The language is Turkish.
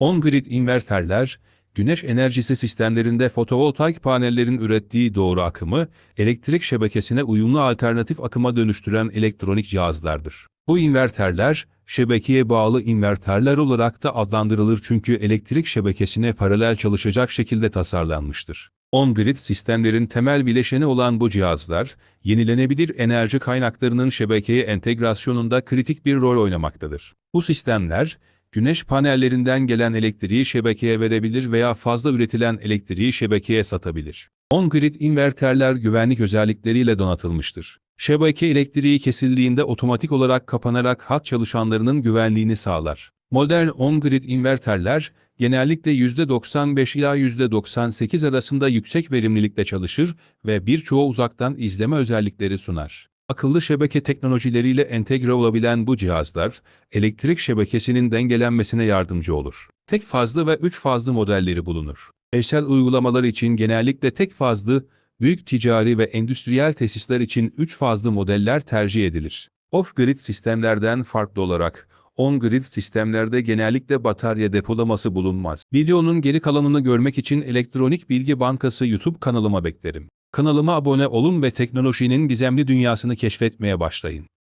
On-grid inverterler, güneş enerjisi sistemlerinde fotovoltaik panellerin ürettiği doğru akımı, elektrik şebekesine uyumlu alternatif akıma dönüştüren elektronik cihazlardır. Bu inverterler, şebekeye bağlı inverterler olarak da adlandırılır çünkü elektrik şebekesine paralel çalışacak şekilde tasarlanmıştır. On-grid sistemlerin temel bileşeni olan bu cihazlar, yenilenebilir enerji kaynaklarının şebekeye entegrasyonunda kritik bir rol oynamaktadır. Bu sistemler, güneş panellerinden gelen elektriği şebekeye verebilir veya fazla üretilen elektriği şebekeye satabilir. On-grid inverterler güvenlik özellikleriyle donatılmıştır. Şebeke elektriği kesildiğinde otomatik olarak kapanarak hat çalışanlarının güvenliğini sağlar. Modern on-grid inverterler genellikle %95 ila %98 arasında yüksek verimlilikle çalışır ve birçoğu uzaktan izleme özellikleri sunar. Akıllı şebeke teknolojileriyle entegre olabilen bu cihazlar, elektrik şebekesinin dengelenmesine yardımcı olur. Tek fazlı ve üç fazlı modelleri bulunur. Eşsel uygulamalar için genellikle tek fazlı, büyük ticari ve endüstriyel tesisler için üç fazlı modeller tercih edilir. Off-grid sistemlerden farklı olarak, on-grid sistemlerde genellikle batarya depolaması bulunmaz. Videonun geri kalanını görmek için Elektronik Bilgi Bankası YouTube kanalıma beklerim. Kanalıma abone olun ve teknolojinin gizemli dünyasını keşfetmeye başlayın.